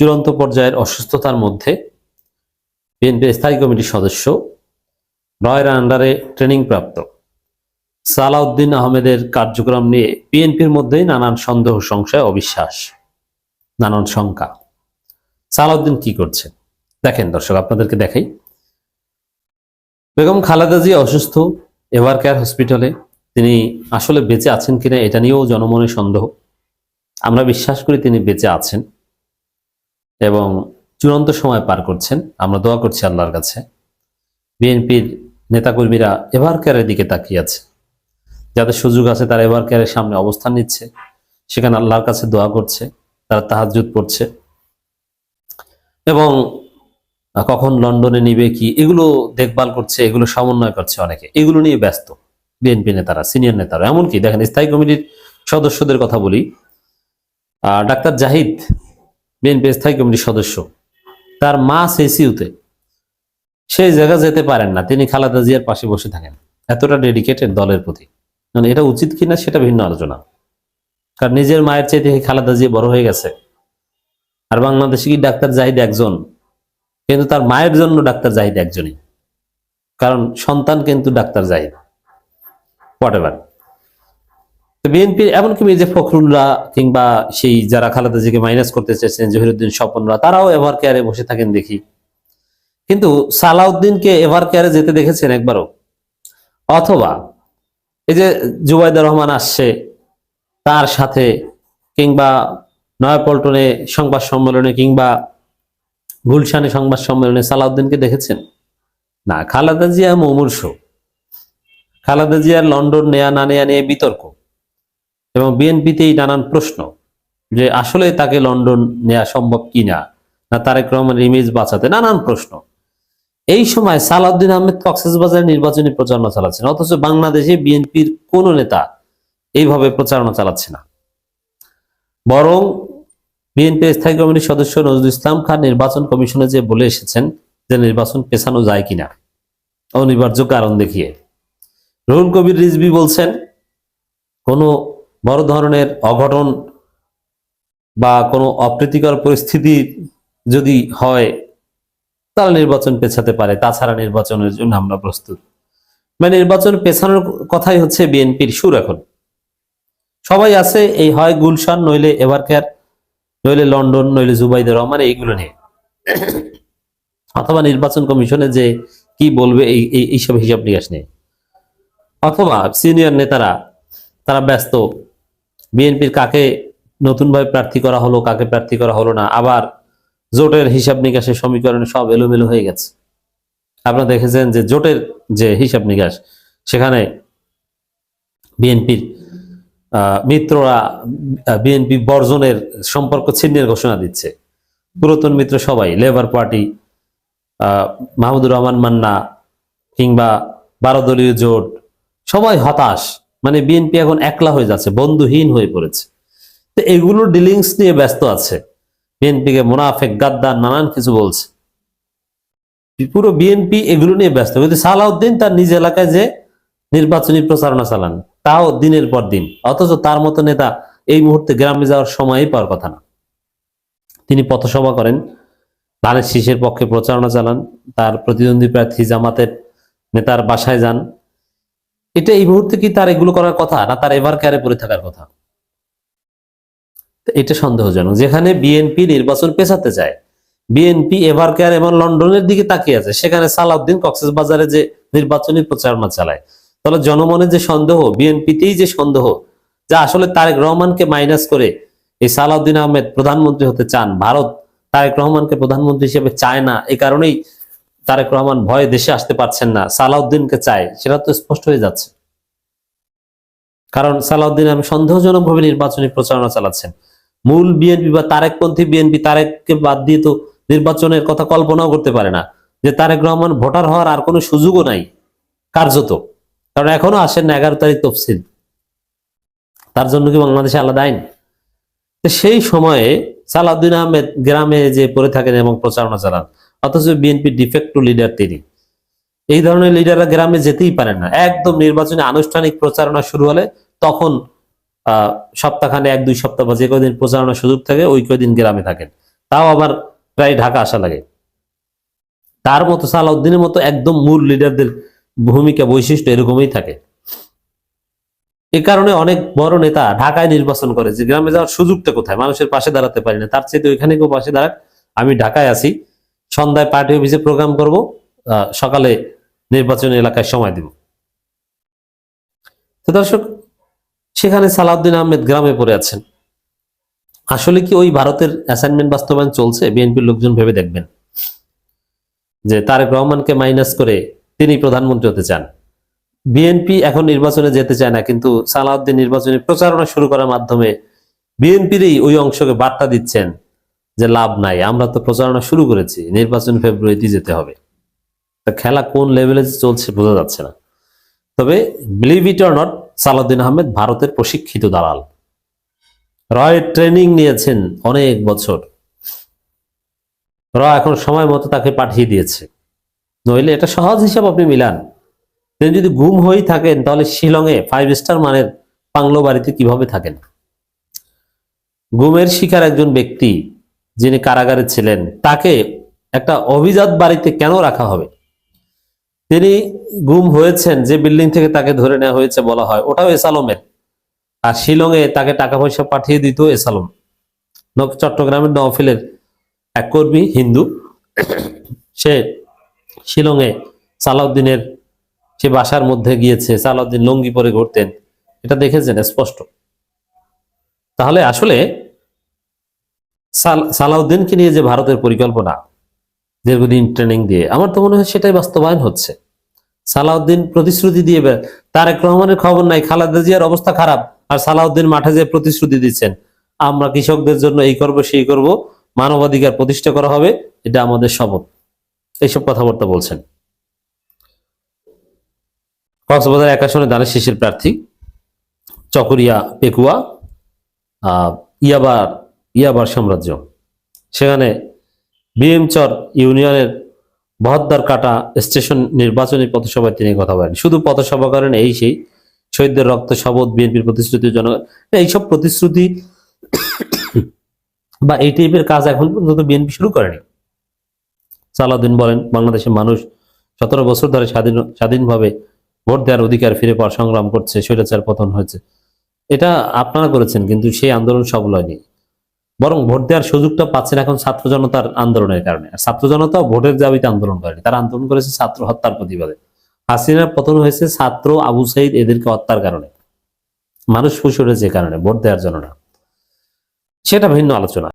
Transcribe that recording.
চূড়ান্ত পর্যায়ের অসুস্থতার মধ্যে বিএনপি স্থায়ী কমিটির সদস্য রয়ের আন্ডারে ট্রেনিং প্রাপ্ত সালাউদ্দিন আহমেদের কার্যক্রম নিয়ে বিএনপির মধ্যেই নানান সন্দেহ, সংশয়, অবিশ্বাস, নানান শঙ্কা। সালাউদ্দিন কি করছে? দেখেন দর্শক, আপনাদেরকে দেখাই। বেগম খালেদা জিয়া অসুস্থ, এভার কেয়ার হসপিটালে। তিনি আসলে বেঁচে আছেন কিনা এটা নিয়েও জনমনে সন্দেহ। আমরা বিশ্বাস করি তিনি বেঁচে আছেন। এবং চূড়ান্ত সময় পার করছেন। আমরা দোয়া করছি আল্লাহর কাছে। বিএনপির নেতাকর্মীরা এভার কেয়ারের দিকে তাকিয়ে আছে। যাদের সুযোগ আছে তারা এভার কেয়ারের সামনে অবস্থান নিচ্ছে। সেখানে আল্লাহর কাছে দোয়া করছে, তারা তাহাজুদ পড়ছে। এবং কখন লন্ডনে নিবে কি, এগুলো দেখভাল করছে, এগুলো সমন্বয় করছে অনেকে। এগুলো নিয়ে ব্যস্ত বিএনপি নেতারা, সিনিয়র নেতারা। এমনকি দেখেন, স্থায়ী কমিটির সদস্যদের কথা বলি। ডাক্তার জাহিদ বিএনপি স্থায়ী কমিটির সদস্য। তার মা সিসিউতে। সেই জায়গা যেতে পারেন না, তিনি খালেদা জিয়ার পাশে বসে থাকেন। এতটা ডেডিকেটেড দলের প্রতি। মানে এটা উচিত কিনা সেটা ভিন্ন আলোচনা। কারণ নিজের মায়ের চাইতে খালেদা জিয়া বড় হয়ে গেছে? আর বাংলাদেশে কি ডাক্তার জাহিদ একজন? কিন্তু তার মায়ের জন্য ডাক্তার জাহিদ একজনই। কারণ সন্তান কিন্তু doctor Zahid. Whatever BNP এমনকি মির্জা ফখরুল্লাহ কিংবা সেই যারা খালেদা জিকে মাইনাস করতে চেয়েছেন জহিরুদ্দিন স্বপনরা, তারাও এভার কেয়ারে বসে থাকেন দেখি। কিন্তু সালাউদ্দিনকে এভার কেয়ারে যেতে দেখেছেন একবারও। অথবা এই যে জুবাইদুর রহমান আসছে, তার সাথে কিংবা নয়াপল্টনে সংবাদ সম্মেলনে কিংবা গুলশানে সংবাদ সম্মেলনে সালাউদ্দিনকে দেখেছেন? না, খালেদা জিয়া মুমূর্ষ। খালেদা জিয়ার লন্ডন নেয়া না নেয়া নিয়ে বিতর্ক। এবং বিএনপিতেই নানান প্রশ্ন যে আসলে তাকে লন্ডন নেওয়া সম্ভব কিনা না তারেক রহমানের ইমেজ বাঁচাতে, নানান প্রশ্ন। এই সময় সালাউদ্দিন আহমেদ কক্সবাজার নির্বাচনী প্রচারণা চালাচ্ছেন, অথচ বাংলাদেশে বিএনপির কোন নেতা এইভাবে প্রচারণা চালাচ্ছে না। বরং বিএনপি স্থায়ী কমিটির সদস্য নজরুল ইসলাম খান নির্বাচন কমিশনে যে বলে এসেছেন যে নির্বাচন পেছানো যায় কিনা, অনিবার্য কারণ দেখিয়ে। রুহুল কবির রিজবি বলছেন, কোনো বড় ধরনের অঘটন বা কোনো অপ্রীতিকর পরিস্থিতি যদি হয়, তাহলে নির্বাচন পেছাতে পারে। তাছাড়া নির্বাচনের জন্য আমরা প্রস্তুত। মানে নির্বাচন পেছানোর কথাই হচ্ছে বিএনপির সুর এখন। সবাই আছে, এই হয় গুলশান, নইলে এভারকেয়ার নইলে লন্ডন, নইলে জুবাইদের রহমান, এইগুলো নিয়ে। অথবা নির্বাচন কমিশনে যে কি বলবে, এই, এই- এইসব হিসাব নিকাশ নিয়ে। অথবা সিনিয়র নেতারা, তারা ব্যস্ত। বিএনপির কাকে নতুনভাবে প্রার্থী করা হলো, কাকে প্রার্থী করা হলো না, আবার জোটের হিসাব নিকাশের সমীকরণে সব এলোমেলো হয়ে গেছে। আপনারা দেখেছেন যে জোটের যে হিসাব নিকাশ, সেখানে বিএনপির মিত্ররা বিএনপি বর্জনের সম্পর্ক ছিন্নের ঘোষণা দিচ্ছে। পুরাতন মিত্র সবাই লেবার পার্টি মাহমুদুর রহমান মান্না কিংবা বারো দলীয় জোট, সবাই হতাশ। মানে বিএনপি এখন একলা হয়ে যাচ্ছে, বন্ধুহীন হয়ে পড়েছে। তো এগুলো ডিলিংস নিয়ে ব্যস্ত আছে। বিএনপিকে মুনাফেক, গাদ্দার, নানান কিছু বলছে। পুরো বিএনপি এগুলো নিয়ে ব্যস্ত। কিন্তু সালাউদ্দিন তার নিজ এলাকায় যে নির্বাচনী প্রচারণা চালান, তাও দিনের পর দিন। অথচ তার মতো নেতা এই মুহূর্তে গ্রামে যাওয়ার সময়ই পাওয়ার কথা না। তিনি পথসভা করেন ধানের শীষের পক্ষে প্রচারণা চালান, তার প্রতিদ্বন্দ্বী প্রার্থী জামাতের নেতার বাসায় যান। এটা এই মুহূর্তে কি তার এগুলো করার কথা না তার এভার কেয়ারে পড়ে থাকার কথা? এটা সন্দেহজনক। যেখানে বিএনপি নির্বাচন পেছাতে চায় বিএনপি এভার কেয়ার এবং লন্ডনের দিকে তাকিয়ে আছে, সেখানে সালাউদ্দিন কক্সবাজারে যে নির্বাচনী প্রচারণা চালায়, তাহলে জনমনে যে সন্দেহ বিএনপিতেই যে সন্দেহ, যা আসলে তারেক রহমানকে মাইনাস করে এই সালাউদ্দিন আহমেদ প্রধানমন্ত্রী হতে চান, ভারত তারেক রহমানকে প্রধানমন্ত্রী হিসেবে চায় না এই কারণেই তারেক রহমান ভয়ে দেশে আসতে পারছেন না, সালাউদ্দিনকে চায় সেটা তো স্পষ্ট হয়ে যাচ্ছে। কারণ সালাউদ্দিন আমি সন্দেহজনক ভাবে নির্বাচনী প্রচারণা চালাচ্ছেন। মূল বিএনপি বা তারেকপন্থী বিএনপি, তারেককে বাদ দিয়ে তো নির্বাচনের কথা কল্পনাও করতে পারে না। যে তারেক রহমান ভোটার হওয়ার আর কোনো সুযোগও নাই, কার্যত। কারণ এখনও আসেন না এগারো তারিখ তফসিল। তার জন্য কি বাংলাদেশে আলাদা আইন? সেই সময়ে সালাউদ্দিন আহমেদ গ্রামে যে পড়ে থাকেন এবং প্রচারণা চালান অথচ বিএনপি ডিফেক্টো লিডার তিনি। এই ধরনের লিডাররা গ্রামে যেতেই পারেন না। একদম নির্বাচনে আনুষ্ঠানিক প্রচারণা শুরু হলে তখন সপ্তাহখানে এক, দুই সপ্তাহ বা যে কদিন প্রচারণা সুযোগ থাকে, ওই কদিন গ্রামে থাকেন। তাও আবার প্রায় ঢাকা আসা লাগে। তার মতো সালাউদ্দিনের মতো একদম মূল লিডারদের ভূমিকা, বৈশিষ্ট্য এরকমই থাকে। এ কারণে অনেক বড় নেতা ঢাকায় নির্বাচন করে, যে গ্রামে যাওয়ার সুযোগটা কোথায়? মানুষের পাশে দাঁড়াতে পারি না। তার চেয়ে ওইখানে কেউ পাশে দাঁড়াক, আমি ঢাকায় আছি। সন্ধ্যায় পার্টি অফিসে প্রোগ্রাম করব সকালে নির্বাচনী এলাকায় সময় দিব। তো দর্শক, সেখানে সালাউদ্দিন আহমেদ গ্রামে পড়ে আছেন। আসলে কি ওই ভারতের অ্যাসাইনমেন্ট বাস্তবায়ন চলছে? বিএনপির লোকজন ভেবে দেখবেন। যে তারেক রহমানকে মাইনাস করে তিনি প্রধানমন্ত্রী হতে চান। বিএনপি এখন নির্বাচনে যেতে চায় না, কিন্তু সালাউদ্দিন নির্বাচনী প্রচারণা শুরু করার মাধ্যমে বিএনপিরই ওই অংশকে বার্তা দিচ্ছেন যে লাভ নাই। আমরা তো প্রচারণা শুরু করেছি, নির্বাচন ফেব্রুয়ারিতে যেতে হবে। তা খেলা কোন লেভেলে চলছে বোঝা যাচ্ছে না। তবে believe it or not Salauddin Ahmed ভারতের প্রশিক্ষিত দালাল। রয়ের ট্রেনিং নিয়েছেন অনেক বছর। র এখন সময় মতো তাকে পাঠিয়ে দিয়েছে। নইলে এটা সহজ হিসাব আপনি মিলান। তিনি যদি গুম হয়েই থাকেন, তাহলে শিলংয়ে ফাইভ স্টার মানের পাংলো বাড়িতে কীভাবে থাকেন? গুমের শিকার একজন ব্যক্তি যিনি কারাগারে ছিলেন, তাকে একটা অভিজাত বাড়িতে কেন রাখা হবে? তিনি গুম হয়েছেন, যে বিল্ডিং থেকে তাকে ধরে নেওয়া হয়েছে বলা হয়, ওটাও এসালমের আর শিলংয়ে তাকে টাকা পয়সা পাঠিয়ে দিত এসালম। চট্টগ্রামের নওফিলের এক কর্মী, হিন্দু, সে শিলংয়ে সালাউদ্দিনের সে বাসার মধ্যে গিয়েছে, সালাউদ্দিন লঙ্গি পরে ঘুরতেন। এটা দেখেছেন? স্পষ্ট। তাহলে আসলে সাল- সালাউদ্দিনকে নিয়ে যে ভারতের পরিকল্পনা, দীর্ঘদিন ট্রেনিং দিয়ে, আমার তো মনে হয় সেটাই বাস্তবায়ন হচ্ছে। সালাউদ্দিন প্রতিশ্রুতি দিয়ে তারেক রহমানের খবর নাই, খালেদা জিয়ার অবস্থা খারাপ, আর সালাউদ্দিন মাঠে যে প্রতিশ্রুতি দিচ্ছেন, আমরা কৃষকদের জন্য এই করব, সেই করব, মানবাধিকার প্রতিষ্ঠা করা হবে, এটা আমাদের শপথ। এইসব কথাবার্তা বলছেন। কক্সবাজার এক আসনে দানের শীষের প্রার্থী, চকরিয়া পেকুয়া ইয়াবার ইয়াবার সাম্রাজ্য। সেখানে বিএমচর ইউনিয়নের বহদ্দার কাটা স্টেশন নির্বাচনী পথসভায় তিনি কথা বলেন। শুধু পথসভা করেন, এই সেই শহীদদের রক্ত, শপথ, বিএনপির প্রতিশ্রুতি জনগণ এইসব প্রতিশ্রুতি বা এই টাইপের কাজ এখন পর্যন্ত বিএনপি শুরু করেনি। সালাউদ্দিন বলেন, বাংলাদেশের মানুষ সতেরো বছর ধরে স্বাধীন, স্বাধীনভাবে ভোট দেওয়ার অধিকার ফিরে পাওয়ার সংগ্রাম করছে, স্বৈরাচার পতন হয়েছে। এটা আপনারা করেছেন, কিন্তু সেই আন্দোলন সফল হয়নি। বরং ভোট দেওয়ার সুযোগটা পাচ্ছেন এখন ছাত্র জনতার আন্দোলনের কারণে। ছাত্র জনতা ভোটের দাবিতে আন্দোলন করেনি তারা আন্দোলন করেছে ছাত্র হত্যার প্রতিবাদে। হাসিনার পতন হয়েছে ছাত্র আবু সাইদ এদেরকে হত্যার কারণে। মানুষ ফুসে উঠেছে কারণে, ভোট দেওয়ার জন্য না। সেটা ভিন্ন আলোচনা।